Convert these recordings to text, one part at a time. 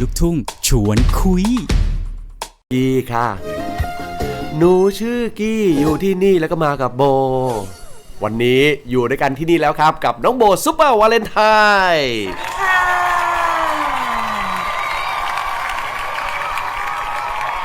ลูกทุ่ง ชวนคุยกี้ค่ะ หนูชื่อกี้อยู่ที่นี่แล้วก็มากับโบ วันนี้อยู่ด้วยกันที่นี่แล้วครับ กับน้องโบซุปเปอร์วาเลนไทน์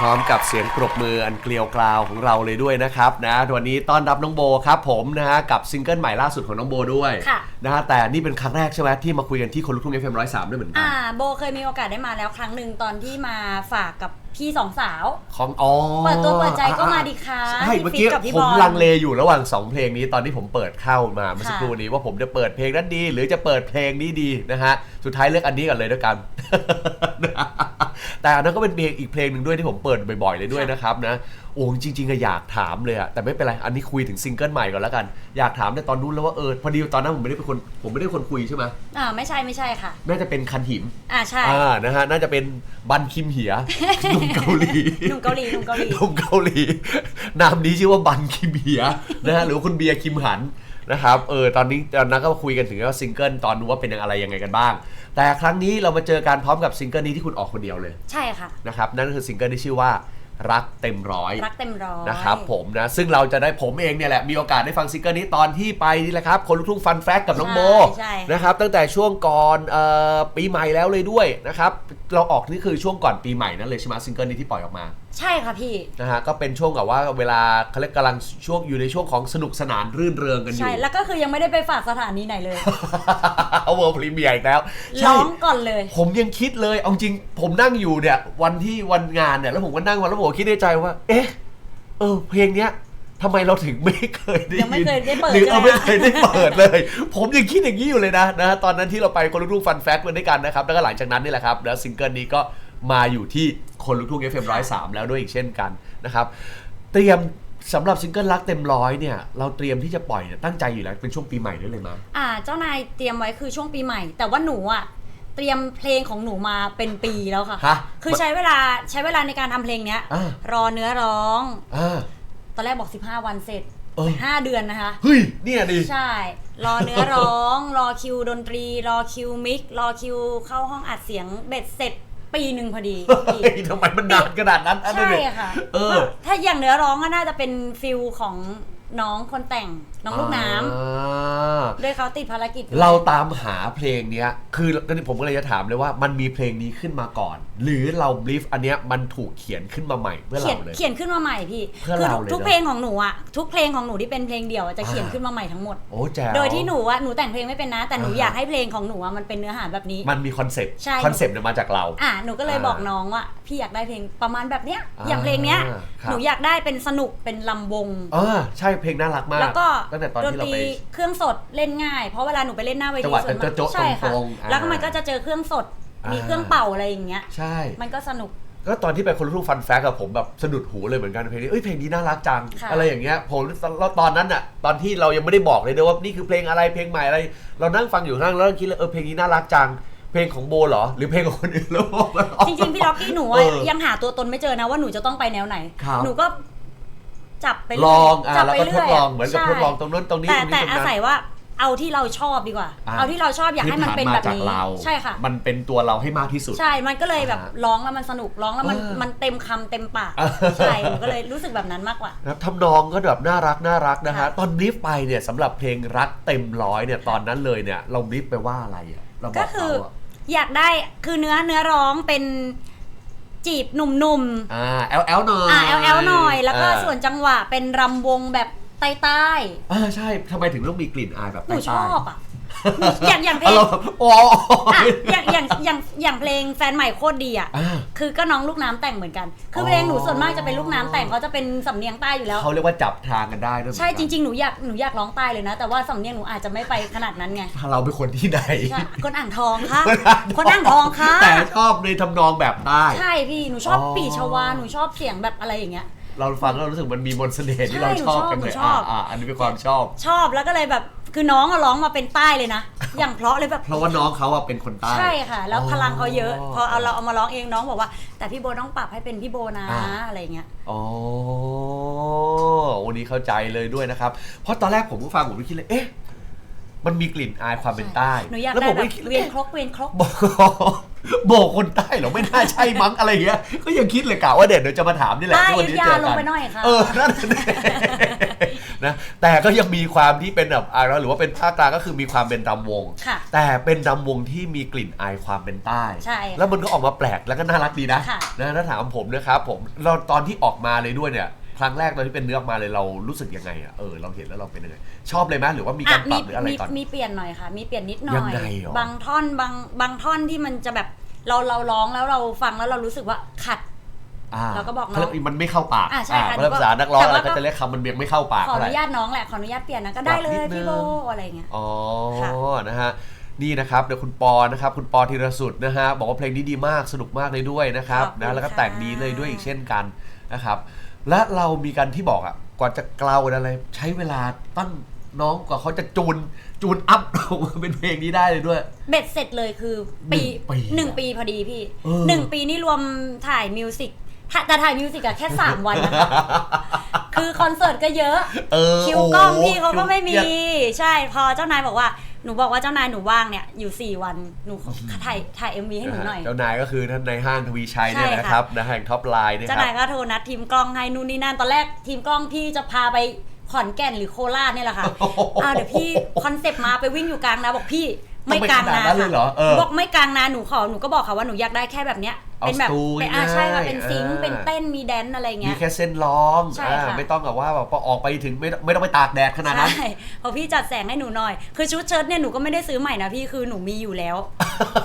ร้อมกับเสียงปรบมืออันเกลียวกราวของเราเลยด้วยนะครับนะวันนี้ต้อนรับน้องโบครับผมนะฮะกับซิงเกิลใหม่ล่าสุดของน้องโบด้วยค่ะ นะฮะแต่นี่เป็นครั้งแรกใช่ไหมที่มาคุยกันที่คนลุกทุ่งเอฟเอ็มร้อยสามด้วยเหมือนกัอ่าโบเคยมีโอกาสได้มาแล้วครั้งหนึ่งตอนที่มาฝากกับ พี่สองสาวของอ๋อเปิดตัวเปิดใจก็มาดีคะใช่พี่เมื่อฟิกี้ตกับพี่ผมบอลลังเลอยู่ระหว่างสองเพลงนี้ตอนที่ผมเปิดเข้ามาเมื่อสักค่ะครู่นี้ว่าผมจะเปิดเพลงนั้นดี หรือจะเปิดเพลงนี้ดีนะฮะสุดท้ายเลือกอันนี้ก่อนเลยด้วยกันแต่อันนั้นก็เป็นเพลงอีกเพลงหนึ่งด้วยที่ผมเปิดบ่อยๆเลยด้วยนะครับนะโอ้จริงๆอะอยากถามเลยอะแต่ไม่เป็นไร อันนี้คุยถึงซิงเกิลใหม่ก่อนแล้วกัน อยากถามในตอนนู้นแล้วว่าเออพอดีตอนนั้นผมไม่ได้เป็นคนผมไม่ได้เป็นคนคุยใช่ไหมอ่าไม่ใช่ไม่ใช่ค่ะ น่าจะเป็นคันหิมอ่าใช่ อ่านะฮะน่าจะเป็นบันคิมเหียหนุ่มเกาหลีหนุ่มเกาหลีหนุ่มเกาหลีหนุ่มเกาหลีนามนี้ชื่อว่าบันคิมเหียนะฮะหรือว่าคุณเบียร์คิมหันนะครับเออตอนนี้ตอนนั้นก็คุยกันถึงว่าซิงเกิลตอนนู้นว่าเป็นอะไรยังไงกันบ้าง แต่ครั้งนี้เรามาเจอกันพร้อมกับซิงเกิลนี้ที่คุณออกคนเดียวเลย ใช่ค่ะนะครับนั่นก็คือซิงเกิลที่ชื่อว่า รักเต็มร้อยรักเต็มร้อยนะครับผมนะซึ่งเราจะได้ผมเองเนี่ยแหละ มีโอกาสได้ฟังซิงเกิลนี้ตอนที่ไปนี่แหละครับ คนลูกทุ่งฟันแฟกกับน้องโบใช่นะครับตั้งแต่ช่วงก่อนเอ่อปีใหม่แล้วเลยด้วยนะครับเราออกนี่คือช่วงก่อนปีใหม่นั่นเลยใช่ไหมซิงเกิลนี้ที่ปล่อยออกมา ใช่ค่ะพี่ นะฮะก็เป็นช่วงกับว่าเวลาเขาเรียกกำลังช่วงอยู่ในช่วงของสนุกสนานรื่นเริงกันอยู่ ใช่ แล้วก็คือยังไม่ได้ไปฝากสถานีไหนเลยเอาเวอร์พรีเมียร์อีกแล้วใช่ ร้องก่อนเลย ผมยังคิดเลยเอาจริงผมนั่งอยู่เนี่ย วันที่วันงานเนี่ยแล้วผมก็นั่งวันแล้วผมก็คิดในใจว่า เอ๊ะเออ เพลงเนี้ยทำไมเราถึงไม่เคยได้ยังไม่เคยได้เปิดหรือเออใช่ไหม ไม่เคยได้เปิดเลย ผมยังคิดอย่างนี้อยู่เลยนะนะตอนนั้นที่เราไปคนลุกทุ่งฟันแฟกกันด้วยกันนะครับแล้วก็หลังจากนั้นนี่แหละครับแล้วซิงเกิลนี้ก็ มาอยู่ที่คนลุกทุ่ง FM ร้อยสามแล้วด้วยอีกเช่นกันนะครับ เตรียมสำหรับซิงเกิลรักเต็มร้อยเนี่ยเราเตรียมที่จะปล่อยเนี่ยตั้งใจอยู่แล้วเป็นช่วงปีใหม่ด้วยเลยมั้ยอ่า เจ้านายเตรียมไว้คือช่วงปีใหม่ แต่ว่าหนูอะเตรียมเพลงของหนูมาเป็นปีแล้วค่ะ ฮะ คือใช้เวลาใช้เวลาในการทำเพลงเนี้ย อ่า รอเนื้อร้อง อ่า ตอนแรกบอก 15 วันเสร็จเออ ห้าเดือนนะคะ เฮ้ยเนี่ยดิ ใช่ รอเนื้อร้อง รอคิวดนตรี รอคิวมิกซ์รอคิวเข้าห้องอัดเสียงเบ็ดเสร็จ ปีหนึ่งพอดีเฮ้ยทำไมมันนานขนาดนั้นอันใช่นี้เนี่ยค่ะเออ ถ้าอย่างเนื้อร้องก็น่าจะเป็นฟิลของ น้องคนแต่งน้องลูกน้ำอ่าด้วยเขาติดภารกิจเราตามหาเพลงเนี้ย คือผมก็เลยจะถามเลยว่ามันมีเพลงนี้ขึ้นมาก่อน หรือเราบลิฟอันเนี้ยมันถูกเขียนขึ้นมาใหม่เพื่อเขียนเราเลย เขียนขึ้นมาใหม่พี่เพื่อคืเราเลยทุกเนอะ เพลงของหนูอะทุกเพลงของหนูที่เป็นเพลงเดี่ยวอะจะเขียนอ่าขึ้นมาใหม่ทั้งหมด โอ้แจ๋ว โดยที่หนูอะหนูแต่งเพลงไม่เป็นนะ แต่หนูอ่าอยากให้เพลงของหนูอะมันเป็นเนื้อหาแบบนี้ มันมีคอนเซปต์ใช่ คอนเซปต์เนี่ยมาจากเรา อะหนูก็เลยอ่าบอกน้องว่า พี่อยากได้เพลงประมาณแบบเนี้ย อ่าอย่างเพลงเนี้ย ครับ หนูอยากได้เป็นสนุกเป็นลำวง เออใช่เพลงน่ารักมาก แล้วก็ตั้งแต่ตอนดนที่เราตรีไปเครื่องสดเล่นง่าย เพราะเวลาหนูไปเล่นหน้าเวจัทีงหวะส่วนมาโจ๊ะกๆใช่ค่ะตรงๆอ่าแล้วก็มันก็จะเจอเครื่องสดมีอ่าเครื่องเป่าอะไรอย่างเงี้ย ใช่ มันก็สนุก ก็ตอนที่ไปคนรู้ฟันแฟกกับผมแบบสะดุดหูเลยเหมือนกันเพลงนี้เอ้ยเพลงนี้น่ารักจัง ค่ะ อะไรอย่างเงี้ยผมแล้วตอนนั้นอะตอนที่เรายังไม่ได้บอกเลยด้วยว่านี่คือเพลงอะไรเพลงใหม่อะไร เรานั่งฟังอยู่ข้างแล้วเราคิดเลยเออเพลงนี้น่ารักจัง เพลงของโบเหรอ หรือเพลงของคนอื่นแล้วบอกว่าจริงๆ พี่ล็อกกี้หนูอะเออยังหาตัวตนไม่เจอนะว่าหนูจะต้องไปแนวไหน ครับหนูก็ จับไปลเรื่ยองอะจับแล้วไปก็ทเรื่ดอยลองเหมือนกับใช่ทดลองตรงนั้นตรงนี้แต่ตรงนี้แต่ตรงอานั้นศัยว่าเอาที่เราชอบดีกว่า อ่าเอาที่เราชอบอยากให้มันเป็นแบบพื้นี้ฐามาจากเราใช่ค่ะ มันเป็นตัวเราให้มากที่สุด ใช่ มันก็เลยแบบอ่าร้องแล้วมันสนุกร้องแล้วมันเออมันเต็มคำเต็มปาก เออ ใช่หนูก็เลยรู้สึกแบบนั้นมากกว่า นะครับทำนองก็แบบน่ารักน่ารักนะฮะ ค่ะ ตอนบลิฟไปเนี่ยสำหรับเพลงรักเต็มร้อยเนี่ยตอนนั้นเลยเนี่ยเราบลิฟไปว่าอะไรอะเราบก็อกคืเขาออะอยากได้คือเนื้อเนื้อร้องเป็น จีบหนุ่มอ่าแอลแอลหน่อยๆ อ่าแอลแอลหน่อย แล้วก็ส่วนจังหวะเป็นรำวงแบบใต้อ่าใช่ทำไมถึงต้องมีกลิ่นอายแบบๆหนูใต้ๆอบอะ อย่างอย่างเพลอะงเราอ๋ออะอย่างอย่างอย่างอย่างเพลงแฟนใหม่โคตรดีอะ อ่า คือก็น้องลูกน้ำแต่งเหมือนกัน คือออเพลงหนูส่วนมากจะเป็นลูกน้ำแต่งเขาจะเป็นสำเนียงใต้อยู่แล้ว เขาเรียกว่าจับทางกันได้ด้วยเหมือนใช่กันจริง ๆ หนูอยากหนูอยากร้องใต้เลยนะ แต่ว่าสำเนียงหนูอาจจะไม่ไปขนาดนั้นไงถ้าเราเป็นคนที่ไหน ใช่คนอ่างทองค่ะ คนอ่างทองค่ะ แต่ชอบในทำนองแบบใต้ ใช่พี่หนูชอบอ๋อ ปีชวาหนูชอบเสียงแบบอะไรอย่างเงี้ย เราฟังแล้วเรารู้สึกมันมีมนต์เสน่ห์ที่ใช่เราชอบกันหนูเลยชอบ อ่าอ่าอันนี้เป็นความชอบ ชอบแล้วก็เลยแบบ คือน้องอะร้องมาเป็นใต้เลยนะ อย่างเพราะเลยแบบ เพราะว่าน้องเขาอะเป็นคนใต้ ใช่ค่ะ แล้วอ๋อพลังเขาเยอะ พอเอาเราเอามาร้องเองน้องบอกว่า แต่พี่โบต้องปรับให้เป็นพี่โบนะอ่า อะไรเงี้ย อ๋อวันนี้เข้าใจเลยด้วยนะครับ เพราะตอนแรกผมก็ฟังผมก็คิดเลย เอ๊ะ มันมีกลิ่นอายความเป็นใต้หนูอยากแล้วได้ผมแบก็บคิดเวียนครกเวียนครก บอกโบกคนใต้เหรอไม่น่าใช่มั้งอะไรเงี้ย ก็ยังคิดเลยกะว่าเด็ดเดี๋ยวจะมาถามนี่แหละใต้ที่วันนี้เจออยุธยาลกังนไปหน่อยค่ะ เออนั่นน่ะ นะแต่ก็ยังมีความที่เป็นแบบอ่าหรือว่าเป็นภาคกลางก็คือมีความเป็นรำวง ค่ะแต่เป็นรำวงที่มีกลิ่นอายความเป็นใต้ ใช่แล้วมันก็ออกมาแปลกแล้วก็น่ารักดีนะค่ะ นะถ้าถามผมนะครับผมเราตอนที่ออกมาเลยด้วยเนี่ยครั้งแรกตอนที่เป็นเนื้อออกมาเลยเรารู้สึกยังไงอะเออเราเห็นแล้วเราเป็นยังไงชอบเลยไหมหรือว่ามีการปรับหรืออะไรมีก่อน มีเปลี่ยนหน่อยค่ะ มีเปลี่ยนนิดหน่ยัองย ไงหรอ บางท่อนบางบางท่อนที่มันจะแบบเราเราร้องแล้วเราฟังแล้วเรารู้สึกว่าขัดอ่า เราก็บอกน้องเขาเรียมันไม่เข้าปากอ่าใช่ค่ะอ่าภาษานักร้องแต่อะไรว่าก็ก็จะเรียกคำมันเบียงไม่เข้าปากขออเท่าไหร่นุญาตน้องแหละขออนุญาตเปลี่ยนนะก็ได้เลปรับนิยดนึงพี่โบอะไรเงี้ยอ๋อค่ะนะฮะนี่นะครับเดี๋ยวคุณปอนะครับคุณปอธีรสุดนะฮะบอกว่าเพลงนี้ดีมากสนุกมากเลยด้วยนะครับขอบคุณนะแล้วก็ค่ะแต่งดีเลยด้วยอีกเช่นกันนะครับและเรามีกันที่บอกอะกว่าจะเกลาอะไรใช้เวลาตั้งน้องกว่าเขาจะจูนจูนอัพออกมาเป็นเพลงนี้ได้เลยด้วย เบ็ดเสร็จเลยคือปีหนึ่งปีหนึ่งปีพอดีพี่เออหนึ่งปีนี่รวมถ่ายมิวสิก ถ่ายแต่ถ่ายมิวสิกอะแค่สามวันนะคะ คือคอนเสิร์ตก็เยอะ เออคิวกล้องโโหพี่เขาก็ไม่มีคิวเครียดใช่ พอเจ้านายบอกว่า หนูบอกว่าเจ้านายหนูว่างเนี่ย อยู่ 4 วัน หนูขอถ่ายถ่ายเอ็มวีให้หนูหน่อย เจ้านายก็คือท่านในายห้างทวีชัยเนี่ยใช่ค่ะนะครับนะแห่งท็อปไลน์เนี่ยเจ้าครับนายก็โทรนัดทีมกล้องให้นู่นนี่นั่น ตอนแรกทีมกล้องพี่จะพาไปขอนแก่นหรือโคราชเนี่ยแหละค่ะโอ้โหอ้าวเดี๋ยวพี่คอนเซปต์มาไปวิ่งอยู่กลางนาบอกพี่ ไม่กลางนาต้องไปขนาดนั้นเลยเหรอเออหนูบอกไม่กลางนาหนูขอหนูก็บอกค่ะว่าหนูอยากได้แค่แบบเนี้ยเอาเป็นแบบสตูเป็นอ่าใช่ค่ะง่ายเป็นซิงค์อ่าเป็นเต้นมีแดนซ์อะไรมีเงี้ยแค่เส้นร้องใช่อ่าค่ะไม่ต้องแบบว่าแบบพอออกไปถึงไม่ไม่ต้องไปตากแดดขนาดนั้นใช่พอพี่จัดแสงให้หนูหน่อย คือชุดเชิ้ตเนี่ยหนูก็ไม่ได้ซื้อใหม่นะพี่คือหนูมีอยู่แล้ว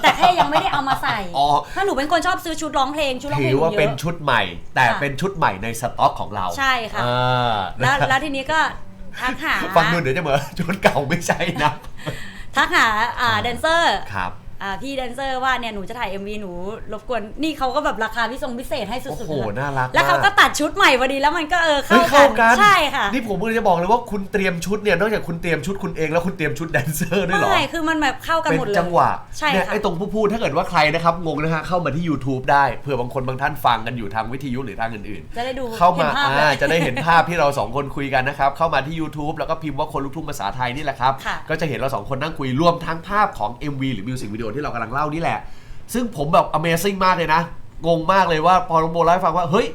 แต่แค่ยังไม่ได้เอามาใส่อ๋อถ้าหนูเป็นคนชอบซื้อชุดร้องเพลงชุดร้องเพถืลงอว่าหเยเป็นอะชุดใหม่ แต่ค่ะเป็นชุดใหม่ในสต็อกของเราใช่ค่ะอ่าแล้วแล้วทีนี้ก็ทักหาฟังดูเดี๋ยวจะเหมือนชุดเก่าไม่ใช่นะ ทักหาอ่าแดนเซอร์ครับ อ่าพี่แดนเซอร์ว่าเนี่ยหนูจะถ่าย MV หนูรบกวนนี่เขาก็แบบราคาพิเศษพิเศษให้สุโอ้ดโหๆเลยน่ารักแล้วเขามก็ตัดชุดใหม่พอดีแล้วมันก็เออเฮ้ยเข้าเข้ากักันนใช่ค่ะนี่ผมเลยจะบอกเลยว่าคุณเตรียมชุดเนี่ยนอกจากคุณเตรียมชุดคุณเองแล้วคุณเตรียมชุดแดนเซอร์ด้วยเหรอไม่คือมันแบบเข้ากันเป็นหมดเลยจังหวะใช่เนี่ยค่ะ ไอ้ตรงผู้พูดถ้าเกิดว่าใครนะครับงงนะฮะเข้ามาที่ YouTube ได้เผื่อบางคนบางท่านฟังกันอยู่ทางวิทยุหรือทางอื่นจะได้ดูๆเข้ามาห็นภพอ่าเลยจะได้เห็นภาพที่เราสองคนคุยกันนะครับเข้ามาที่ YouTube แล้วก็พิมพ์ว่าคนลุกทุ่งภาษาไทยนี่แหละครับค่ะ ก็จะเห็นเราสองคนนั่งคุยรวมทั้งภาพของ MV หรือมิวสิกวิดีโอที่เรากำลังเล่านี่แหละ ซึ่งผมแบบ Amazing มากเลยนะ งงมากเลยว่าพอน้องโบเล่าให้ฟังว่า เฮ้ย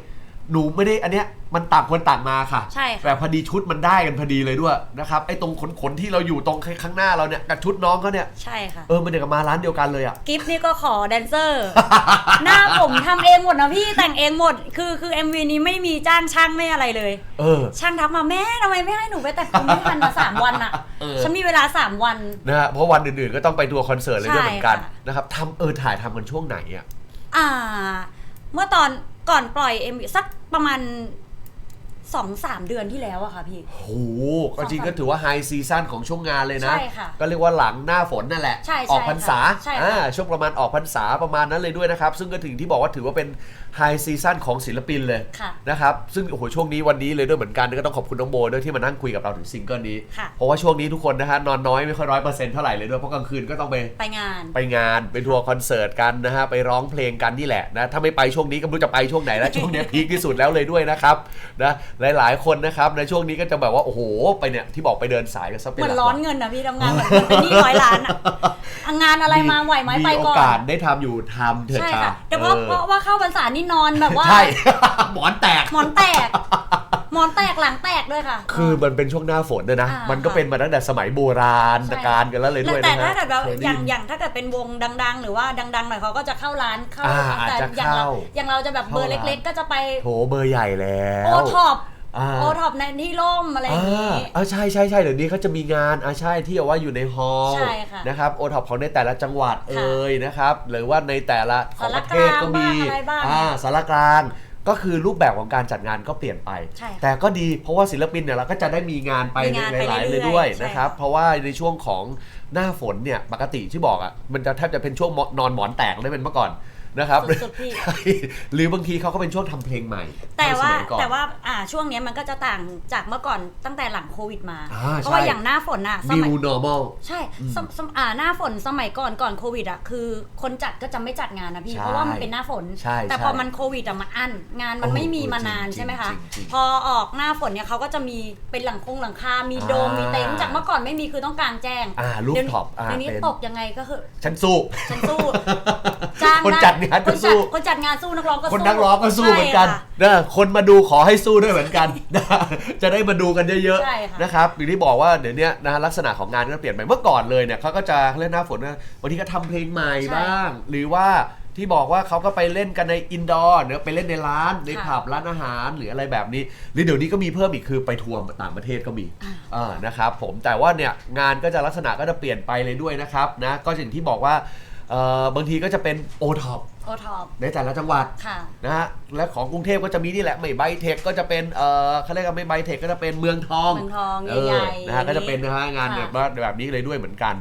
หนูไม่ได้อันเนี้ยมันต่างคนต่างมาค่ะ ใช่ค่ะ แต่พอดีชุดมันได้กันพอดีเลยด้วยนะครับไอ้ตรงขนๆที่เราอยู่ตรงข้างหน้าเราเนี่ยกับชุดน้องเขาเนี่ยใช่ค่ะ เออมันเดียวกับมาร้านเดียวกันเลยอะ กิฟต์นี่ก็ขอแดนเซอร์ หน้าผมทำเองหมดนะพี่แต่งเองหมด คือคือ MV นี้ไม่มีจ้างช่างไม่อะไรเลย เออ ช่างทักมาแม่ทำไมไม่ให้หนูไปแต่งผมไม่ทันมาสามวันอะเออ ฉันมีเวลาสามวัน นะฮะเพราะวันอื่นๆก็ต้องไปทัวร์คอนเสิร์ตเลยด้วยเหมือนกันใช่ค่ะ นะครับทำเออถ่ายทำกันช่วงไหนอะ อ่า เมื่อตอน ก่อนปล่อย MV สักประมาณสองสามเดือนที่แล้วอะค่ะพี่ โหก็จริงก็ถือว่าไฮซีซั่นของช่วงงานเลยนะ ใช่ค่ะก็เรียกว่าหลังหน้าฝนนั่นแหละ ใช่ใช่ออกพรรษาค่ะใช่ค่ะ อ่าช่วงประมาณออกพรรษาประมาณนั้นเลยด้วยนะครับ ซึ่งก็ถึงที่บอกว่าถือว่าเป็น ไฮซีซั่นของศิลปินเลยค่ะนะครับซึ่งโอ้โหช่วงนี้วันนี้เลยด้วยเหมือนกันก็ต้องขอบคุณน้องโบด้วยที่มานั่งคุยกับเราถึงซิงเกิลนี้ ค่ะ เพราะว่าช่วงนี้ทุกคนนะฮะนอนน้อยไม่ค่อยร้อยเปอร์เซ็นต์เท่าไหร่เลยด้วยเพราะกลางคืนก็ต้องไป ไปงาน ไปงานไปทัวร์คอนเสิร์ตกันนะฮะไปร้องเพลงกันนี่แหละนะถ้าไม่ไปช่วงนี้ก็ไม่รู้จะไปช่วงไหนแล้ว ช่วงนี้พีคที่สุดแล้วเลยด้วยนะครับนะหลายๆคนนะครับในช่วงนี้ก็จะแบบว่าโอ้โหไปเนี่ยที่บอกไปเดินสายกันซะเป็นเหมือนหลักร้อนเงินนะพี่ทำงานเหมือนเงินเป็นหนี้ร้อยล้านอะอะงานอะไรมาไหวไหมไปมีโอก่อนกาสได้ทำอยู่ทำเถิดใช่จ้าค่ะ แต่เพราะเออ เพราะว่าเข้าพรรษานี่นอนแบบว่า ใช่ หมอนแตก หมอนแตก หมอนแตกหลังแตกด้วยค่ะ คือมันเป็นช่วงหน้าฝนด้วยนะ อ่ามัมันก็เป็นมาตั้งแต่สมัยโบราณใช่การกันแล้วเลยด้วยแต่นะถ้าฮะเกิดแบบเคยได้อย่างยินอย่างถ้าเกิดเป็นวงดัง ๆ หรือว่าดัง ๆ หน่อยเขาก็จะเข้าร้านเข้าอ่าอาจแต่จะอย่างเราเข้าอย่างเราจะแบบเบอร์เข้าร้าน เล็ก ๆ ก็จะไปโถเบอร์ใหญ่แล้วโอท็อปอ่า โอท็อปในที่ร่มอะไรอย่างนี้อ่าใช่ใช่ใช่เดี๋ยวนี้เขาจะมีงานอ่าใช่ที่เอาว่าอยู่ในฮอลล์ใช่ค่ะนะครับโอท็อปของในแต่ละจังหวัดค่ะเอ่ยนะครับหรือว่าในแต่ละของประเทศก็มีสารกลางบ้างอะไรบ้างอ่าสารกลางก็คือรูปแบบของการจัดงานก็เปลี่ยนไปใช่ค่ะแต่ก็ดีเพราะว่าศิลปินเนี่ยเราก็จะได้มีงานไปมีงานไปหลายๆเรื่เลอยยๆด้วยใช่นะครับ เพราะว่าในช่วงของหน้าฝนเนี่ยปกติที่บอกอะมันจะแทบจะเป็นช่วงนอนหมอนแตกเลยเป็นเมื่อก่อน นะครับสุดๆพี่ ใช่หรือบางทีเขาก็เป็นช่วงทำเพลงใหม่แต่ว่าสมัยก่อน แต่ว่าอ่าช่วงเนี้ยมันก็จะต่างจากเมื่อก่อนตั้งแต่หลังโควิดมา อ่าเพราะว่าใช่อย่างหน้าฝนอะสมัย new normal ใช่สมสมอ่าหน้าฝนสมัยก่อนก่อนโควิดอะคือคนจัดก็จะไม่จัดงานนะพี่ใช่เพราะว่ามันเป็นหน้าฝน ใช่แต่ใช่พอมันโควิดอะมันอั้นงานมันโอ้ไม่มีมานานจริงๆใช่ไหมคะ จริงๆพอออกหน้าฝนเนี่ยเขาก็จะมีเป็นหลังคงหลังคา มีโดมอ่ามี มีเต็นท์จากเมื่อก่อนไม่มีคือต้องกลางแจ้งอ่า rooftop อ่าเดี๋ยวนี้เต็นท์ตกยังไงก็คือฉันสู้ ฉันสู้จ้างงคนได้จัดงานก็คสู้ คนจัดงานสู้นักร้องก็คนสู้นักร้องก็สู้เหมือนกันใช่ค่ะ นะคนมาดูขอให้สู้ด้วยเหมือนกันนะจะได้มาดูกันเยอะใช่ค่ะ ๆนะครับอย่างที่บอกว่าเดี๋ยวนี้นะฮะลักษณะของงานก็เปลี่ยนไปเมื่อก่อนเลยเนี่ยเขาก็จะเล่นหน้าฝนนะบางทีก็ทำเพลงใหม่บ้าง หรือว่าที่บอกว่าเขาก็ไปเล่นกันในอินดอร์เนื้อไปเล่นในร้านในผับร้านอาหารหรืออะไรแบบนี้ หรือเดี๋ยวนี้ก็มีเพิ่มอีกคือไปทัวร์ต่างประเทศก็มีอ่านะครับผมแต่ว่าเนี่ยงานก็จะลักษณะก็จะเปลี่ยนไปเลยด้วยนะครับนะก็อย่างที่บอกว่า เอ่อบางทีก็จะเป็นโอท็อปโอท็อปในแต่ละจังหวัดค่ะ นะฮะและของกรุงเทพก็จะมีนี่แหละไม่ไบเทคก็จะเป็นเอ่อเขาเรียกว่าไม่ไบเทคก็จะเป็นเมืองทองเมืองทองเอใหญ่อๆนะฮะก็จะเป็นนะฮะงานค่ะ แบบว่าแบบนี้เลยด้วยเหมือนกัน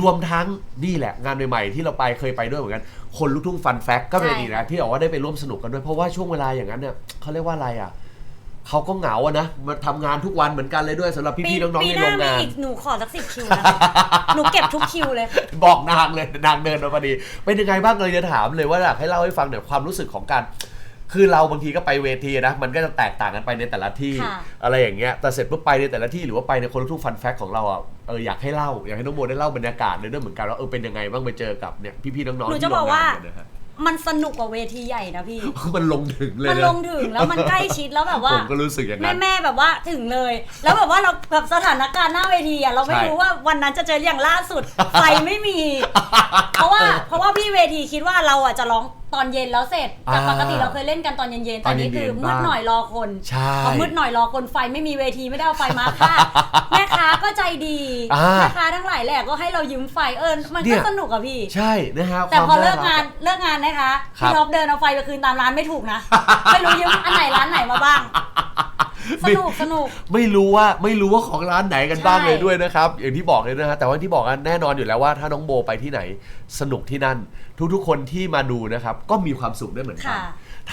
รวมทั้งนี่แหละงานใหม่ๆ ที่เราไปเคยไปด้วยเหมือนกัน คนลูกทุ่งฟันแฟกก็เป็นใช่อีกนะที่บอกว่าได้ไปร่วมสนุกกันด้วยเพราะว่าช่วงเวลาอย่างนั้นเนี่ยเขาเรียกว่าอะไรอะ เขาก็เหงาอะนะมาทำงานทุกวันเหมือนกันเลยด้วยสำหรับปีพี่ๆน้องๆปีในหโรน้างมีงานอีกหนูขอสักสิบคิวนะหนูเก็บทุกคิวเลย บอกนางเลยนางเดินมาพอดีเป็นยังไงบ้างเลยจะถามเลยว่าอยากให้เล่าให้ฟังหน่อยความรู้สึกของการคือเราบางทีก็ไปเวทีนะมันก็จะแตกต่างกันไปในแต่ละที่ ค่ะ อะไรอย่างเงี้ยแต่เสร็จปุ๊บไปในแต่ละที่หรือว่าไปในคนละทุกฟันแฟกของเราอะเอออยากให้เล่าอยากให้น้องโมได้เล่าบรรยากาศเลยด้วยเหมือนกันว่าเออเป็นยังไงบ้างไปเจอกับเนี่ยพี่ๆน้องๆหนูที่จะบอกว่าโรงงนเนี่ยนะฮะ มันสนุกกว่าเวทีใหญ่นะพี่ มันลงถึงเลยมันนะลงถึงแล้วมันใกล้ชิดแล้วแบบว่าผมก็รู้สึกอย่างแม่นั้น แม่แบบว่าถึงเลย แล้วแบบว่าเราแบบสถานการณ์หน้าเวทีอะเราไม่ใช่ รู้ว่าวันนั้นจะเจออย่างล่าสุด ไฟไม่มี เพราะว่าเพราะว่าพี่เวทีคิดว่าเราอะจะร้อง ตอนเย็นแล้วเสร็จแต่อ่าปกติเราเคยเล่นกันตอนเย็นๆแต่นี่คือตอนเย็นๆมืดบ้างหน่อยรอคนใช่พอมืดหน่อยรอคนไฟไม่มีเวทีไม่ได้เอาไฟมาค่ะแม่ค้าก็ใจดีอ่าแม่ค้าทั้งหลายแหละก็ให้เรายืมไฟเออมันเนี่ก็ยสนุกอะพี่ ใช่นะฮะแต่ควมพอเลิกรังานอะเลิกงานนะคะครับพี่ท็อปเดินเอาไฟไปคืนตามร้านไม่ถูกนะไม่รู้ยืมอันไหนร้านไหนมาบ้าง สนุกสนุก ไม่รู้ว่าไม่รู้ว่าของร้านไหนกันบ้างใช่เลยด้วยนะครับ อย่างที่บอกเลยนะฮะแต่ว่าที่บอกกันแน่นอนอยู่แล้วว่าถ้าน้องโบไปที่ไหนสนุกที่นั่น ทุกๆคนที่มาดูนะครับ ก็มีความสุขด้วยเหมือนกันค่ะ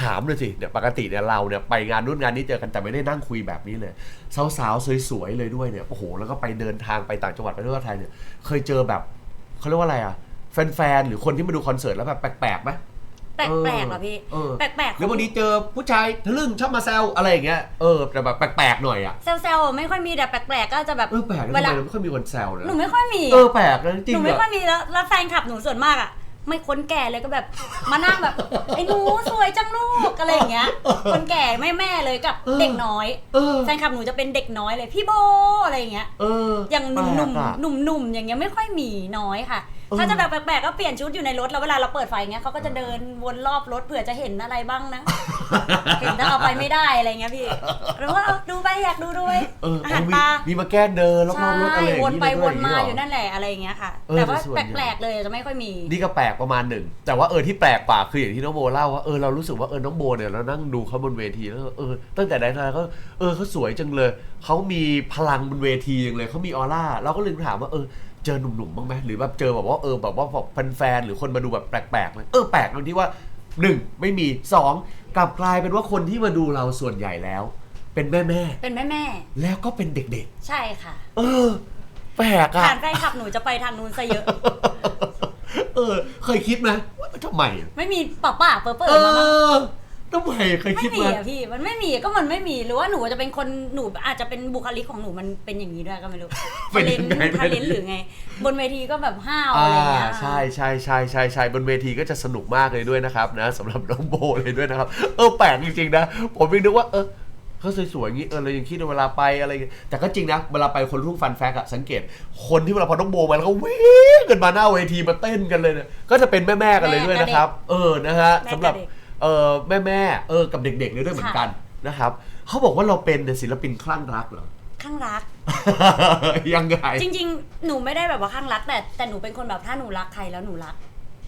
ถามเลยสิเนี่ยปกติเนี่ยเราเนี่ยไปงานนู่นงานนี้เจอกันแต่ไม่ได้นั่งคุยแบบนี้เลยสาวๆสวยๆเลยด้วยเนี่ยโอ้โหแล้วก็ไปเดินทางไปต่างจังหวัดไปทั่วไทยเนี่ยเคยเจอแบบเขาเรียกว่าอะไรอะแฟนๆหรือคนที่มาดูคอนเสิร์ตแล้วแบบแปลกๆไหม แปลกๆเหรอพี่ เออแปลกๆหรือบางทีเจอผู้ชายทะลึ่งชอบมาแซวอะไรอย่างเงี้ย เออแต่แบบแปลกๆหน่อยอะเซลล์ๆไม่ค่อยมีแต่แปลกๆก็จะแบบเออแปลกนะเวทำไมลาเราไม่ค่อยมีคนแซวเลยหนูไม่ค่อยมี เออแปลกนะจริหงนูๆไม่อะค่อยมีแล้วแล้วแฟนคลับหนูส่วนมากอะไม่คนแก่เลยก็แบบมานั่งแบบไอ้หนูสวยจังลูกอะไรอย่างเงี้ย คนแก่แม่แม่ๆเลยกับเออเด็กน้อยเออแฟนคลับหนูจะเป็นเด็กน้อยเลยพี่โบอะไรอย่างเงี้ยเอออย่างหนุ่มแปหลนุ่มกอะหนุ่มหนุ่มๆอย่างเงี้ยไม่ค่อยมีน้อยค่ะเออ ถ้าจะแบบแปลกๆก็เปลี่ยนชุดอยู่ในรถแล้วเวลาเราเปิดไฟเงี้ยเขาก็จะเดินวนรอบรถเผื่อจะเห็นอะไรบ้างนะ เห็นถ้าเอาไปไม่ได้อะไรเงี้ยพี่หรือว่าเอาดูไปอยากดูด้วยเอออาหารมีตามีมาแกล้งเดินรอบใช่ๆรถอะไรอย่างวนงี้ไปด้วนมาางองี้ยู่เหรนั่นแหละอะไรอย่างเงี้ยค่ะเออแต่ว่าแต่ส่วนแใหญ่ปลกๆเลยจะไม่ค่อยมี นี่ก็แปลกประมาณหนึ่ง แต่ว่าเออที่แปลกกว่าคืออย่างที่น้องโบเล่าว่าเออเรารู้สึกว่าเออน้องโบเนี่ยเรานั่งดูเขาบนเวทีแล้วเออตั้งแต่ใดแต่ไรก็เออเขาสวยจังเลยเขามีพลังบนเวทีจังเลยเขามีออร่าเราก็เลยถามว่าเออ เจอหนุ่มๆบ้างไหมหรือแบบเจอแบบว่าเออแบบว่าแบบแฟนๆหรือคนมาดูแบบแปลกๆไหมเออแปลกตรงที่ว่าหนึ่งไม่มีสองกลับกลายเป็นว่าคนที่มาดูเราส่วนใหญ่แล้ว เป็นแม่เป็นแม่แม่ๆแล้วก็เป็นเด็กๆใช่ค่ะๆ เออ แปลกอะฐานแฟนคลับหนูจะไปทางนู้นซะเยอะ เออ เคยคิดไหมว่าทำไมอะไม่มีป่าป่าๆเปิดเปิดเอมาบ้างอ ทำไมเคยไม่คิดมีไหมอะพี่มันไม่มีก็มันไม่มีหรือว่าหนูจะเป็นคนหนูอาจจะเป็นบุคลิกของหนูมันเป็นอย่างนี้ด้วยก็ไม่รู้เป็นทะเลยันงไงทะเลนหรือไง บนเวทีก็แบบห้าวอ่าอะไรอย่างเงี้ย ใช่ใช่ใช่ใช่ใช่บนเวทีก็จะสนุกมากเลยด้วยนะครับนะสำหรับน้องโบเลยด้วยนะครับ เออแปลกจริงๆนะ ผมยังนึกว่าเออเขาสวยๆอย่างนี้เออเรายังคิดว่าเวลาไปอะไรอย่างเงี้ยแต่ก็จริงนะ เวลาไปคนรุ่งฟันแฟกอะสังเกต คนที่เวลาพอน้องโบมาแล้วก็วิ่งกันมาหน้าเวทีมาเต้นกันเลยเนี่ยก็จะเป็นแม่ๆกันเลยด้วยนะครับ เออนะฮะสำหรับ เออแม่แม่ๆเออกับเด็กๆเลยด้วยเหมือนกันนะครับเขาบอกว่าเราเป็นเนี่ยศิลปินคลั่งรักเหรอ ข้างรัก ยังไง จริง ๆ หนูไม่ได้แบบว่าข้างรักแต่แต่หนูเป็นคนแบบถ้าหนูรักใครแล้วหนูรัก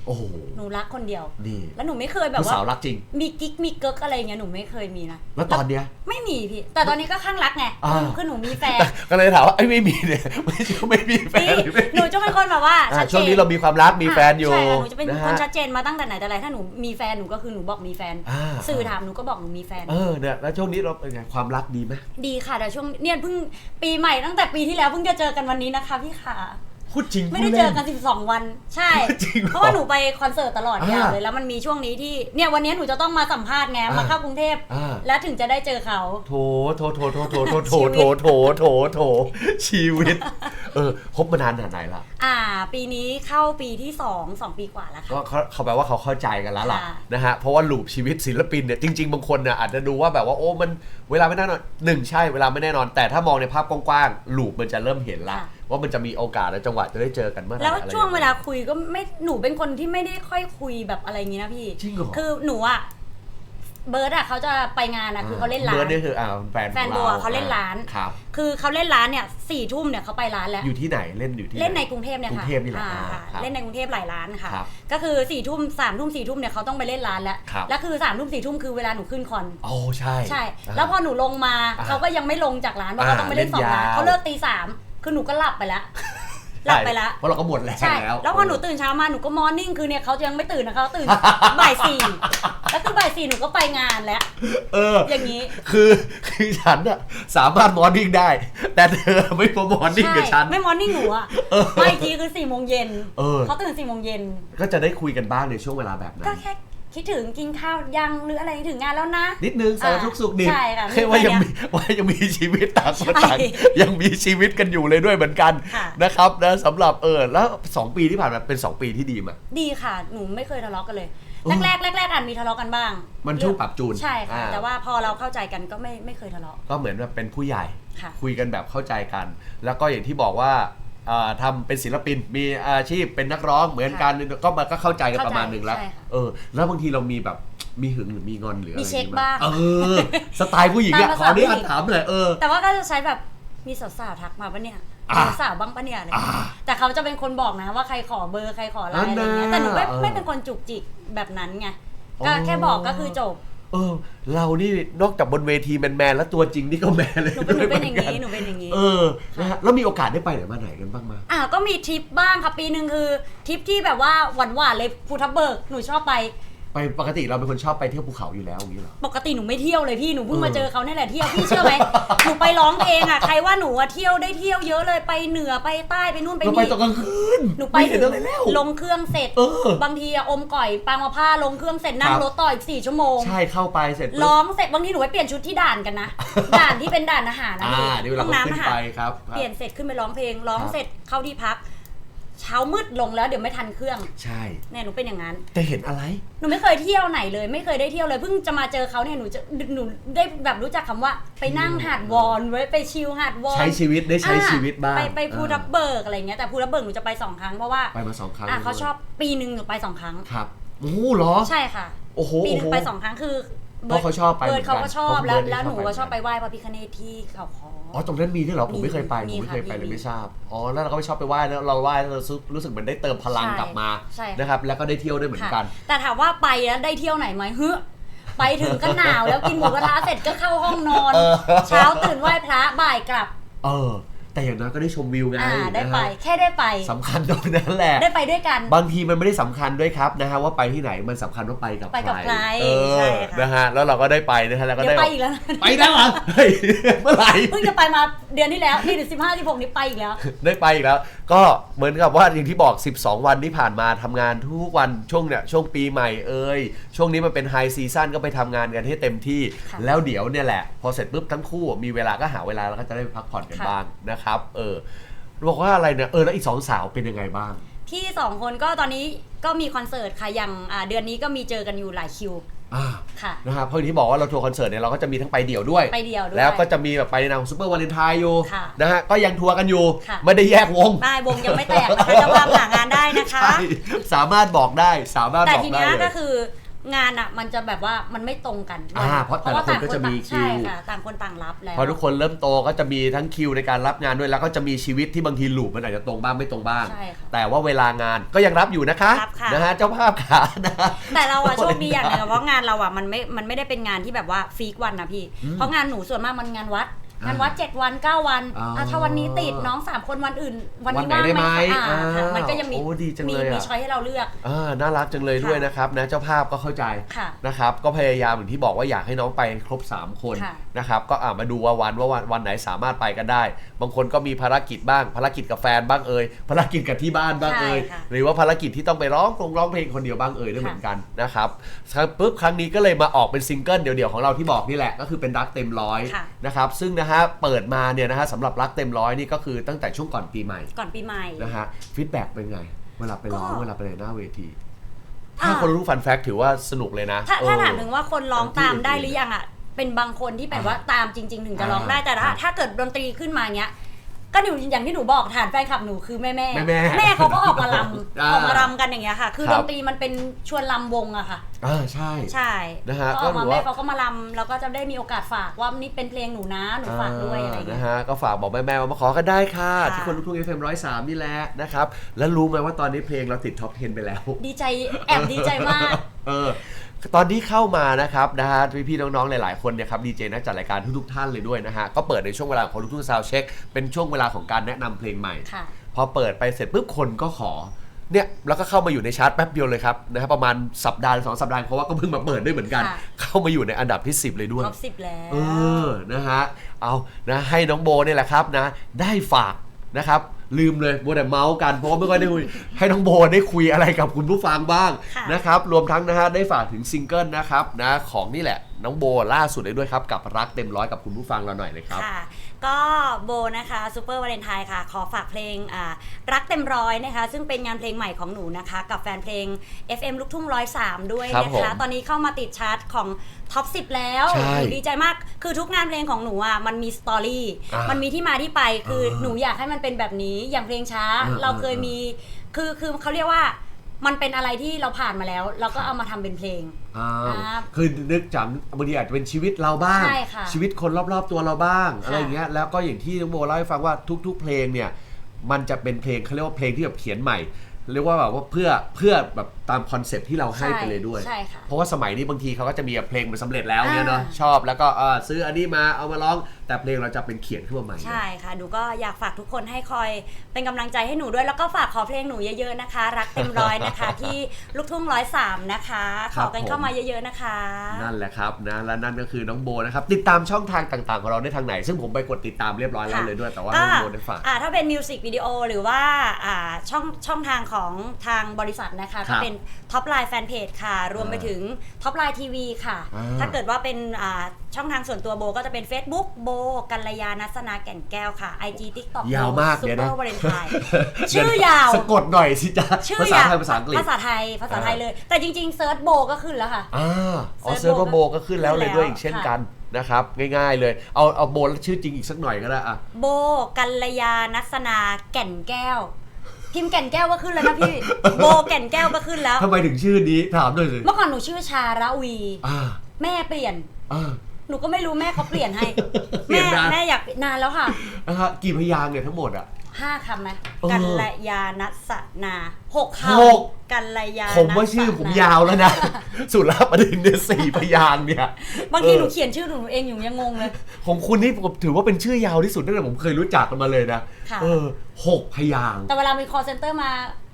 โอ้โหหนูรักคนเดียว นี่ แล้วหนูไม่เคยแบบผู้ว่า สาวรักจริง มีกิ๊กมีเกิกอะไรเงี้ยหนูไม่เคยมีนะแล้วตอนเนี้ย ไม่มีพี่ แต่ตอนนี้ก็ข้างรักไงอ่า คือหนูมีแฟนก็เลยถามว่าไอ้ยไม่มีเนี่ยไม่ใช่ว่าไม่มีแฟนหรือไม่หนูจะเป็นคนแบบว่าอ่าชัดเจนช่วงนี้เรามีความรักมีแฟนอยู่ใช่ค่ะหนูจะเป็นนะคนฮะชัดเจนมาตั้งแต่ไหนแต่ไรถ้าหนูมีแฟนหนูก็คือหนูบอกมีแฟน อ่าสื่อถามหนูก็บอกหนูมีแฟน เออเนี่ยแล้วช่วงนี้เราเป็นไงความรักดีไหมดีค่ะแต่ช่วงเนี่ยเพิ่งปีใหม่ตั้งแต่ปีที่แล้วเพิ่งจะเจอกันวันนี้นะคะพี่ขา พูดจริงไม่ได้พูเจล่อกัน 12 วัน ใช่ จริงเหรอเพราะว่าหนูไปคอนเสิร์ตตลอดยาวอ่าเลย แล้วมันมีช่วงนี้ที่ เนี่ยวันนี้หนูจะต้องมาสัมภาษณ์ไงอ่ามาเข้ากรุงเทพ อ่า แล้วถึงจะได้เจอเขา โถโถโถโถโถโถโถโถโถโถโถชีวิต เออคบมานานขนาดไหนล่ะ อ่า ปีนี้เข้าปีที่2 2ปีกว่าแล้วค่ะ ก็เขาเขาแปลว่าเขาเข้าใจกันแล้วล่ะค่ะ นะฮะเพราะว่าลูปชีวิตศิลปินเนี่ยจริง ๆ บางคนเนี่ยอาจจะดูว่าแบบว่าโอ้มันเวลาไม่แน่นอนหนึ่งใช่เวลาไม่แน่นอน แต่ถ้ามองในภาพกว้างๆลูปมันจะเริ่มเห็นละ ค่ะ ว่ามันจะมีโอกาสและจังหวะจะได้เจอกันเมื่อไหร่แล้วอะไรช่วงยัไเวลาคุยก็ไม่หนูเป็นคนที่ไม่ได้ค่อยคุยแบบอะไรอย่างงี้นะพี่จริงเหรอคือหนูอะเบิร์ดอะเขาจะไปงานอะคือเขาเล่นร้าเบิร์นดนี่คืออ่าแฟนแฟนบัวเขาเล่นร้านครับคือเขาเล่นร้านเนี่ยสี่ทุ่มเนี่ยเขาไปร้านแล้วอยู่ที่ไหนเล่นอยู่ที่ไหเล่นในกรุงเทพเนี่ยกรุค่ะงเทพนี่แหละอ่าอ่าครับเล่นในกรุงเทพหลายร้านค่ะครับก็คือสี่ทุ่มสามทุ่มสี่ทุ่มเนี่ยเขาต้องไปเล่นร้านแล้วครับแล้วคือสามทุ่มสี่ทุ่มคือเวลาหนูขึ้นคอนโอ้ใช่ใช่าแล้วพอหนูลงมาอ่าเขาก็ยังไม่ลงจากร้านเพราะอ่าเขาต้องไปเล่นสองร้านเล่นยาวเขาเลิกตีสาม คือหนูก็หลับไปแล้วหลับไปแล้วเพราะเราก็หมดแรงใช่แล้วแล้วพอหนูตื่นเช้ามาหนูก็มอร์นิ่งคือเนี่ยเขายังไม่ตื่นนะคะเขาตื่นบ่ายสี่แล้วคือบ่ายสี่หนูก็ไปงานแล้ว เออ อย่างนี้ คือคือฉันอะสามารถมอร์นิ่งได้ แต่เธอไม่มามอร์นิ่งกับฉันไม่มอร์นิ่งหนูอะเออไม่ทีคือสี่โมงเย็นเออเขาตื่นสี่โมงเย็นก็จะได้คุยกันบ้างในช่วงเวลาแบบนั้ก็นแค่ คิดถึงกินข้าวยังหรืออะไรถึงงานแล้วนะ นิดนึงสารทุกข์สุขดิบใช่ค่ะแค่ว่ายังมีมีแค่เนี้ยว่ายังมีชีวิตต่างคนใช่ต่างยังมีชีวิตกันอยู่เลยด้วยเหมือนกันค่ะนะครับนะสำหรับเออแล้ว 2 ปีที่ผ่านมาเป็น 2 ปีที่ดีมั้ยดีค่ะ หนูไม่เคยทะเลาะกันเลยเออแรกๆแรกๆอาจมีทะเลาะกันบ้าง มันช่วงปรับจูนใช่ค่ะอ่าแต่ว่าพอเราเข้าใจกันก็ไม่ไม่เคยทะเลาะก็เหมือนแบบเป็นผู้ใหญ่ค่ะคุยกันแบบเข้าใจกัน แล้วก็อย่างที่บอกว่าอ่า ทำเป็นศิลปิน มีอาชีพเป็นนักร้องเหมือนกันก็มาก็เข้าใจกันเข้าใจประมาณหนึ่งแล้วใช่ค่ะเออ แล้วบางทีเรามีแบบมีหึงหรือมีงอนหรืออะไรมีเช็คอย่ยบ้างเออสไตล์ผู้หญิงอะตามขภาอษานี้ผู้หญิงถามหน่อยเออแต่ว่าก็จะใช้แบบมีสาวๆทักมาปะเนี่ยอ่ามีสาวบ้างปะเนี่ยอะไรอย่างเงี้ยอ่าแต่เขาจะเป็นคนบอกนะว่าใครขอเบอร์ใครขอไลน์อะไรเงี้ยอันน่ะแต่หนูไม่เออไม่เป็นคนจุกจิกแบบนั้นไงอ๋อก็แค่บอกก็คือจบ เออ เรานี่นอกจากบนเวทีแมนๆแล้วตัวจริงนี่ก็แมนเลยหนูเป็นหนูเป็นด้วอย่างหมืนี้หนูเป็นอย่างนี้ เออนะฮะแล้วมีโอกาสได้ไปไหนมาไหนกันบ้างมา อะก็มีทริปบ้างค่ะปีหนึ่งคือทริปที่แบบว่าหวานๆเลยภูทับเบิกหนูชอบไป ไปปกติเราเป็นคนชอบไปเที่ยวภูเขาอยู่แล้วอย่างนี้เหรอ ปกติหนูไม่เที่ยวเลยพี่หนูเพิ่งเออมาเจอเขาเนี่ยแหละเที่ยวพี่เชื่อไหม หนูไปร้องเพลงอะใครว่าหนูอะเที่ยวได้เที่ยวเยอะเลยไปเหนือไปใต้ไปนู่นไปเราไปนี่ตอนกลางคืนหนูไปม่เห็นอะไรแล้ว ลงเครื่องเสร็จ เออบางทีอะอมก่อยปางมาผ้าลงเครื่องเสร็จนั่คงรับ รถต่ออีกสี่ชั่วโมง ใช่เข้าไปเสร็จปุ๊บ ร้องเสร็จบางทีหนูไปเปลี่ยนชุดที่ด่านกันนะ ด่านที่เป็นด่านอาหารนะอ่าพี่นี่เวลาห้องเขาน้ำขึ้นอาหาไปรครับ เปลี่ยนเสร็จขึ้นไปร้องเพลงร้องครับ เสร็จเข้าที่พัก เช้ามืดลงแล้วเดี๋ยวไม่ทันเครื่องใช่ เนี่ยหนูเป็นอย่างนั้น แต่เห็นอะไร หนูไม่เคยเที่ยวไหนเลย ไม่เคยได้เที่ยวเลยเพิ่งจะมาเจอเขาเนี่ยหนูจะหนูได้แบบรู้จักคำว่า ไปนั่งหาดวอนไว้ไปชิลหาดวอนใช้ชีวิตได้ใช้อ่าชีวิตบ้างไปไปภูทับเบิกอะไรเงี้ยแต่ภูทับเบิกหนูจะไปสองครั้งเพราะว่าไปมาสองครั้งอะเขาด้วยชอบปีหนึ่งหนูไปสองครั้ง ครับโอ้โหเหรอ ใช่ค่ะ โอ้โหปีหนึ่งโอ้โห ไปสองครั้งคือ เพราะเขาชอบไปเบิร์ดเขาก็ชอบเหมือนกันแล้วเพราะแล้วหนูเบิร์ดก็ชอบชอบไปไปไหว้พระพิฆเนศที่เขาคออ๋อตรงนั้นมีด้วยเหรอผมไม่เคยไปผมมีไม่เคยค่ะไปเลยมีไม่ทราบอ๋อแล้วเราก็ไปชอบไปไหว้แล้วเราไหว้แล้วเรารู้สึกเหมือนได้เติมพลังใช่กลับมาใช่ค่ะนะครับแล้วก็ได้เที่ยวด้วยเหมือนกันค่ะแต่ถามว่าไปแล้วได้เที่ยวไหนไหมเฮ้ยไปถึงก็หนาวแล้วกินหมูกระทะเสร็จก็เข้าห้องนอนเออเช้าตื่นไหว้พระบ่ายกลับ เออ แต่อย่างน้อยก็ได้ชมวิวไงอ่าได้ไปนะฮะแค่ได้ไป สำคัญตรงนั้นแหละ ได้ไปด้วยกัน บางทีมันไม่ได้สำคัญด้วยครับนะฮะว่าไปที่ไหนมันสำคัญว่าไปกับไปกับใครเอใช่อค่ะ นะฮะแล้วเราก็ได้ไปนะฮะแล้วก็เดี๋ยได้วไปอีกแล้วนะไปแล้วเหรอ เฮ้ยเมื่อไหร่ เพิ่งจะไปมาเดือนที่แล้วนี่ถึงสิบห้าสิบหกนี้ไปอีกแล้ว ได้ไปอีกแล้ว ก็เหมือนกับว่าอย่างที่บอก 12 วันที่ผ่านมาทำงานทุกวันช่วงเนี่ยช่วงปีใหม่เอ่ยช่วงนี้มันเป็นไฮซีซั่นก็ไปทำงานกันให้เต็มที่ค่ะแล้วเดี๋ยวเนี่ยแหละ พอเสร็จปุ๊บทั้งคู่มีเวลาก็หาเวลาแล้วก็จะได้พักผ่อนกันค่ะบ้างนะครับเออบอกว่าอะไรเนี่ยเออแล้วอีกสองสาวเป็นยังไงบ้างที่สองคนก็ตอนนี้ก็มีคอนเสิร์ตค่ะอย่างอ่าเดือนนี้ก็มีเจอกันอยู่หลายคิว อ่าค่ะ นะครับเพราะอย่างที่บอกว่าเราทัวร์คอนเสิร์ตเนี่ยเราก็จะมีทั้งไปเดี่ยวด้วย ไปเดี่ยวด้วย แล้วก็จะมีแบบไปในนามของซูเปอร์วาเลนไทน์อยู่ค่ะนะฮะก็ยังทัวร์กันอยู่ ค่ะ ไม่ได้แยกวง ได้วงยังไม่แตกนะคะเจะพาพหางานได้นะคะ ใช่สามารถบอกได้สามารถแต่บอกทีได้เนี้ยเลยก็คือ งานอะมันจะแบบว่ามันไม่ตรงกันอ่าเพราะแต่ละคนก็จะมีคิว ใช่ค่ะต่างคนต่างรับแล้ว พอทุกคนเริ่มโตก็จะมีทั้งคิวในการรับงานด้วยแล้วก็จะมีชีวิตที่บางทีลูปมันอาจจะตรงบ้างไม่ตรงบ้าง ใช่ค่ะแต่ว่าเวลางานก็ยังรับอยู่นะคะรับค่ะ นะฮะเจ้าภาพขานะฮะ แต่เราอะโชคดีอย่างหนึงอะเพราะงานเราอะมันไม่ มันไม่ได้เป็นงานที่แบบว่าฟีกวันนะพี่ เพราะงานหนูส่วนมากมันงานวัดอ่า งานวัดเจ็ดวันเก้าวันอ๋ออะถ้าวันนี้ติดน้องสามคนวันอื่น วันนี้วันไหนว่างไหมได้ไหมคะอ่าค่ะอ่ามัมันก็ยังมีโอ้ดีจังมีเลยอะ มีช้อยให้เราเลือก อ่าน่ารักจังเลยด้วยค่ะนะครับนะเจ้าภาพก็เข้าใจค่ะนะครับก็พยายามอย่างที่บอกว่าอยากให้น้องไปครบ 3 คนค่ะนะครับก็อ่ามาดูว่าวันว่าวันวันไหนสามารถไปกันได้ บางคนก็มีภารกิจบ้าง ภารกิจกับแฟนบ้างเอ่ยภารกิจกับที่บ้านบ้างเอ่ยใช่ค่ะหรือว่าภารกิจที่ต้องไปร้องคงร้องเพลงคนเดียวบ้างเอ่ยด้วยค่ะ เหมือนกันนะครับครับปุ๊บครั้งนี้ก็เลยมาออกเป็นซิงเกิลเดี่ยวๆของเราที่บอกนี่แหละก็คือเป็นรักเต็มร้อยค่ะ นะครับซึ่งนะฮะเปิดมาเนี่ยนะฮะสำหรับรักเต็มร้อยนี่ก็คือตั้งแต่ช่วงก่อนปีใหม่ก่อนปีใหม่ นะฮะฟีดแบ็กเป็นไง เวลาไปร้องก็ เวลาไปในหน้าเวที ถ้าอ่า คนรู้ฟันแฟกถือว่าสนุกเลยนะถ้าถ้าเออ ถามถึงว่าคนร้องที่ตามได้อื่นๆหรือยังอะ เป็นบางคนที่แบบว่าตามจริง ๆ ถึงจะร้องได้อ่าแต่ถ้าถ้าเกิดดนตรีขึ้นมาเนี้ย ก็หนูอย่างที่หนูบอกฐานแฟนคลับหนูคือแม่แม่แม่ๆแม่เขาก็ออกมาลอ่าำออกมารำกันอย่างเงี้ยค่ะ คือครัดบนตรีมันเป็นชวนลำวงอะค่ะ อ่าใช่ ใช่นะฮะก็ออกมาก็ถือว่า แม่เขาก็มาลำแล้วก็จะได้มีโอกาสฝากว่านี่เป็นเพลงหนูนะหนูฝากด้วยอะไรนะเงี้ยฮะก็ฝากบอกแม่ๆว่ามาขอกันได้ค่ะ ค่ะ ที่คนลูกทุ่ง FM 103 นี่แหละนะครับ แล้วรู้ไหมว่าตอนนี้เพลงเราติดท็อป 10 ไปแล้ว ดีใจแอบดีใจมาก เออ ตอนที่เข้ามานะครับนะฮะพี่ๆน้องๆหลายๆคนเนี่ยครับดีเจนักจัดรายการทุกๆท่านเลยด้วยนะฮะก็เปิดในช่วงเวลาของลูกทุ่งซาวเช็คเป็นช่วงเวลาของการแนะนำเพลงใหม่ ค่ะ พอเปิดไปเสร็จปุ๊บคนก็ขอเนี่ยแล้วก็เข้ามาอยู่ในชาร์ตแป๊บเดียวเลยครับนะฮะประมาณสัปดาห์หรือสองสัปดาห์เพราะว่าก็เพิ่งมาเปิดด้วยเหมือนกัน ค่ะ เข้ามาอยู่ในอันดับที่ 10 เลยด้วยรอบสิบแล้ว เออ นะฮะ เอา นะ ให้น้องโบเนี่ยแหละครับนะ ได้ฝากนะครับ ลืมเลยมัวแต่เมาส์กันเพราะว่าไม่ค่อยได้คุยให้น้องโบได้คุยอะไรกับคุณผู้ฟังบ้างค่ะ นะครับ รวมทั้งนะฮะได้ฝากถึงซิงเกิลนะครับนะของนี่แหละ น้องโบล่าสุดเลยด้วยครับ กับรักเต็มร้อยกับคุณผู้ฟังเราหน่อยเลยครับ ค่ะ ก็โบนะคะซูเปอร์วาเลนไทน์ค่ะ ขอฝากเพลงอ่ารักเต็มร้อยนะคะ ซึ่งเป็นงานเพลงใหม่ของหนูนะคะ กับแฟนเพลง FM ลูกทุ่งร้อยสามด้วยครับนะผมคะตอนนี้เข้ามาติดชาร์ตของท็อป10 แล้วใช่หนูดีใจมากคือทุกงานเพลงของหนูอะมันมีสตอรี่อ่ามัมันมีที่มาที่ไปคืออาหนูอยากให้มันเป็นแบบนี้อย่างเพลงช้า อ่าเราเคยมีคือคือเขาเรียกว่า มันเป็นอะไรที่เราผ่านมาแล้ว เราก็เอามาทำเป็นเพลง อ่าครับคือนึกจากบางทีอาจจะเป็นชีวิตเราบ้าง ใช่ค่ะชีวิตคนรอบๆตัวเราบ้าง ค่ะ อะไรอย่างเงี้ยแล้วก็อย่างที่น้องโบเล่าให้ฟังว่าทุก ๆ เพลงเนี่ยมันจะเป็นเพลงเขาเรียกว่าเพลงที่แบบเขียนใหม่ เรียกว่าแบบว่าเพื่อเพื่อแบบตามคอนเซปต์ที่เราให้ไปเลยด้วย ใช่ค่ะ เพราะว่าสมัยนี้บางทีเขาก็จะมีเพลงมันสำเร็จแล้วเนี่ยเนาะอ่าชอบแล้วก็เออซื้ออันนี้มาเอามาร้อง แต่เพลงเราจะเป็นเขียนขึ้นมาใหม่ใช่ค่ะหนูก็อยากฝากทุกคนให้คอยเป็นกำลังใจให้หนูด้วย แล้วก็ฝากขอเพลงหนูเยอะๆนะคะ รักเต็มร้อยนะคะ ที่ลูกทุ่งร้อยสามนะคะคขรับอกันเข้ามาเยอะๆนะคะ นั่นแหละครับนะและนั่นก็คือน้องโบนะครับติดตามช่องทางต่างๆของเราได้ทางไหน ซึ่งผมไปกดติดตามเรียบร้อยแล้วค่ะเลยด้วยแต่ว่าก็น้องโบได้ฝากอ่าถ้าเป็นมิวสิกวิดีโอหรือว่าอ่าช่องช่องทางของทางบริษัทนะคะครัก็บเป็นท็อปไลน์แฟนเพจค่ะ รวมไปถึงท็อปไลน์ทีวีค่ะอ่าถ้าเกิดว่าเป็นอ่าช่องทางส่วนตัวโบก็จะเป็น Facebook โบกัลยานัสนาแก่นแก้วค่ะ IG TikTok ยาวมากซูเดี๋ยวเปอนะร์วาเลนไทน์ชื่อยาว สะกดหน่อยสิจ๊ะชื่อภาษาไทยยาวภาษาอังกฤษภาษาไทยภาษาไทยเลย แต่จริงๆเซิร์ชโบก็ขึ้นแล้วค่ะอ่าอ๋อเซิเซิร์ร์ฟชว่าโบก็ขึ้นแล้วเลยด้วยอีกขึ้เช่นนแล้วกันนะครับง่ายๆเลยเอาเอาโบแล้วชื่อจริงอีกสักหน่อยก็ได้อะโบกัลยานัสนาแก่นแก้ว พิมพ์แก่นแก้วก็ขึ้นแล้วนะพี่ โบแก่นแก้วก็ขึ้นแล้ว ทำไมถึงชื่อนี้ถามหน่อยสิเมื่อก่อนหนูชื่อชาระวี อ่าแม่เปลี่ยน อ่า หนูก็ไม่รู้แม่เขาเปลี่ยนให้ เปลี่แม่ยนนาน แม่อยากนานแล้วค่ะ นะฮะกี่พยางค์เนี่ยทั้งหมดอะ ห้าคำไหมเออกัลยานัสนาหกคหกำกัลยาผมว่าชื่อผมยาวแล้วนะ สุรบดินทร์เนี่ยสี่พยางค์เนี่ยบางทีหนูเออเขียนชื่อหนูเองอยู่ยังงงเลย ของคุณนี่ผมถือว่าเป็นชื่อยาวที่สุดตั้งแต่ผมเคยรู้จักกันมาเลยนะค่ะ เออหกพยางค์ แต่เวลามี call center มา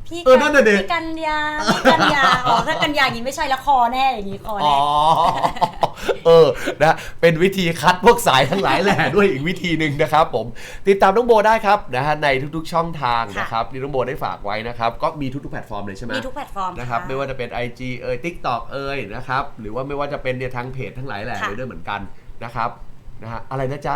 พี่เออนั่นน่ะดิ พี่กันยาพี่กันยาอ๋อถ้ากันยาอย่างนี้ไม่ใช่ละคอแน่อย่างนี้คออ๋แน่ อ เออ นะ เป็นวิธีคัดพวกสายทั้งหลายแหล่ด้วยอีกวิธีหนึ่งนะครับผม ติดตามน้องโบได้ครับนะฮะในทุกๆช่องทางนะครับที่น้องโบได้ฝากไว้นะครับ ก็มีทุกๆแพลตฟอร์มเลยใช่ไหม มีทุกแพลตฟอร์ม นะครับไม่ว่าจะเป็น IG เอ่ย TikTok เอ่ยนะครับหรือว่าไม่ว่าจะเป็นเนี่ยทางเพจทั้งหลายแหล่ค่ะ เลยด้วยเหมือนกันนะครับนะฮะอะไรนะจ๊ะ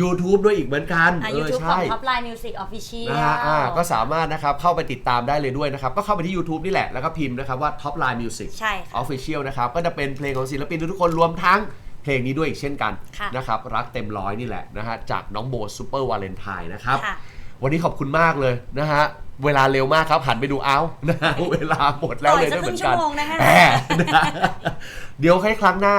YouTube ด้วยอีกเหมือนกันอะเออ YouTube ของ ใช่ Top Line Music Official นะฮะอ่าก็สามารถนะครับเข้าไปติดตามได้เลยด้วยนะครับ ก็เข้าไปที่ YouTube นี่แหละ แล้วก็พิมพ์นะครับว่า Top Line Music ใช่ค่ะ Official นะครับ ก็จะเป็นเพลงของศิลปินทุกๆคนรวมทั้งเพลงนี้ด้วยอีกเช่นกันค่ะ นะครับ รักเต็มร้อยนี่แหละนะฮะจากน้องโบซูเปอร์วาเลนไทน์นะครับ ค่ะ วันนี้ขอบคุณมากเลยนะฮะ เวลาเร็วมากครับหันไปดูเอานะฮะเวลาหมดแล้วเลยต่ออีกสักด้วยเหมือนครึ่กันงชั่วโมงนะคะแหมนะฮะเดี๋ยวให้ครั้งหน้า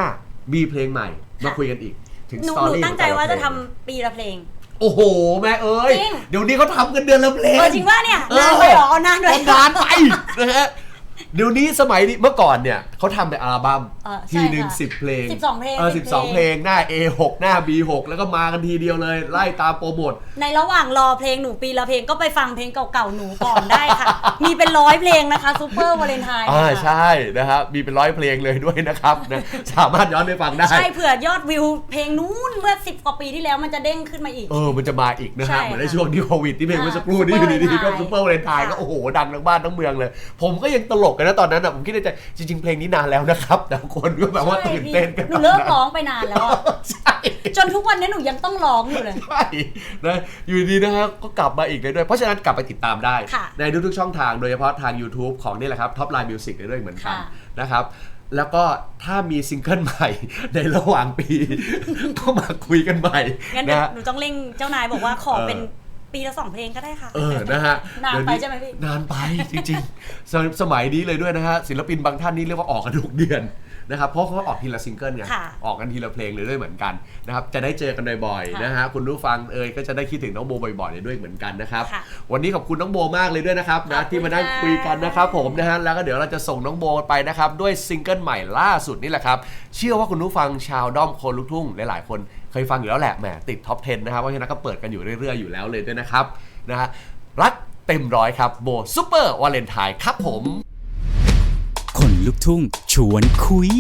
มีเพลงใหม่มาคุยกันอีก ถึงหนูสตอหนูรี่ตั้งใจว่าจะทำปีละเพลง โอ้โห แม่เอ้ย จริง เดี๋ยวนี้เขาทำกันเดือนละเพลงเออจริงว่าเนี่ยเออนานไปเหรอเอานานไปนานไปนะฮะ เดี๋ยวนี้สมัยนี้เมื่อก่อนเนี่ยเขาทำเป็นอัลบั้มเออใช่ทีหนึ่งค่ะสิบเพลง12เพลงเออ10สิบสองเพลงหน้า A6 หน้า B6 แล้วก็มากันทีเดียวเลยไล่ตามโปรโมท ในระหว่างรอเพลงหนูปีละเพลงก็ไปฟังเพลงเก่าๆหนูก่อนได้ค่ะ มีเป็นร้อยเพลงนะคะซูเปอร์วาเลนไทน์อ่าใช่นะครับมีเป็นร้อยเพลงเลยด้วยนะครับนะสามารถย้อนไปฟังได้ ใช่เผื่อยอดวิวเพลงนู้นเมื่อ10กว่าปีที่แล้วมันจะเด้งขึ้นมาอีก เออมันจะมาอีกนะใช่ฮะค่ะเหมือนในช่วงที่โควิดที่เพลงอ่าเมื่อสักครู่นี้อยู่ดีๆก็ Super ซุปเปอร์วาเลนไทน์ค่ะ ก็โอ้โหดังทั้งบ้านทั้งเมืองเลย ผมก็ยังตลกกันนะตอนนั้นอะผมคิดในใจจริง ๆ เพลงนี้นานแล้วนะครับแต่คนก็แบบว่าใช่ตื่นเต้นกันหนูเลิกร้องไปนานแล้วอะใช่จนทุกวันนี้หนูยังต้องร้องอยู่เลย ใช่นะอยู่ดีนะฮะก็กลับมาอีกเลยด้วยเพราะฉะนั้นกลับไปติดตามได้ ค่ะในทุกๆช่องทางโดยเฉพาะทาง YouTube ของนี่แหละครับ Top Line Music ด้วยเหมือนกันค่ะ นะครับ แล้วก็ถ้ามีซิงเกิลใหม่ ในระหว่างปี ก็มาคุยกันใหม่งั้นเดี๋ยวนะฮะ หนูต้องเร่งเจ้านายบอกว่าขอเออเป็น ปีละสองเพลงก็ได้ค่ะ เออ นะฮะนานเดี๋ยวไปใช่ไหมพี่ นานไปจริงๆสมสมัยนี้เลยด้วยนะฮะ ศิลปินบางท่านนี่เรียกว่าออกกันทุกเดือนนะครับ เพราะเขาออกทีละซิงเกิลไง ค่ะออกกันทีละเพลงเลยด้วยเหมือนกันนะครับ จะได้เจอกันบ่อยค่ะๆนะฮะ คุณผู้ฟังเอ่ยก็จะได้คิดถึงน้องโบบ่อยๆเลยด้วยเหมือนกันนะครับ ค่ะวันนี้ขอบคุณน้องโบมากเลยด้วยนะครับขอนะบคุณที่มานั่งค่ะ คุยกันนะครับผมนะฮะ แล้วก็เดี๋ยวเราจะส่งน้องโบไปนะครับด้วยซิงเกิลใหม่ล่าสุดนี่แหละครับ เชื่อว่าคุณผู้ฟังชาวด้อมคนลูกทุ่งหลายๆคน เคยฟังอยู่แล้วแหละแหมติดท็อป 10 นะครับเพราะฉะนั้นก็เปิดกันอยู่เรื่อยๆอยู่แล้วเลยด้วยนะครับนะฮะรักเต็มร้อยครับโบซูเปอร์วาเลนไทน์ครับผม คนลุกทุ่งชวนคุย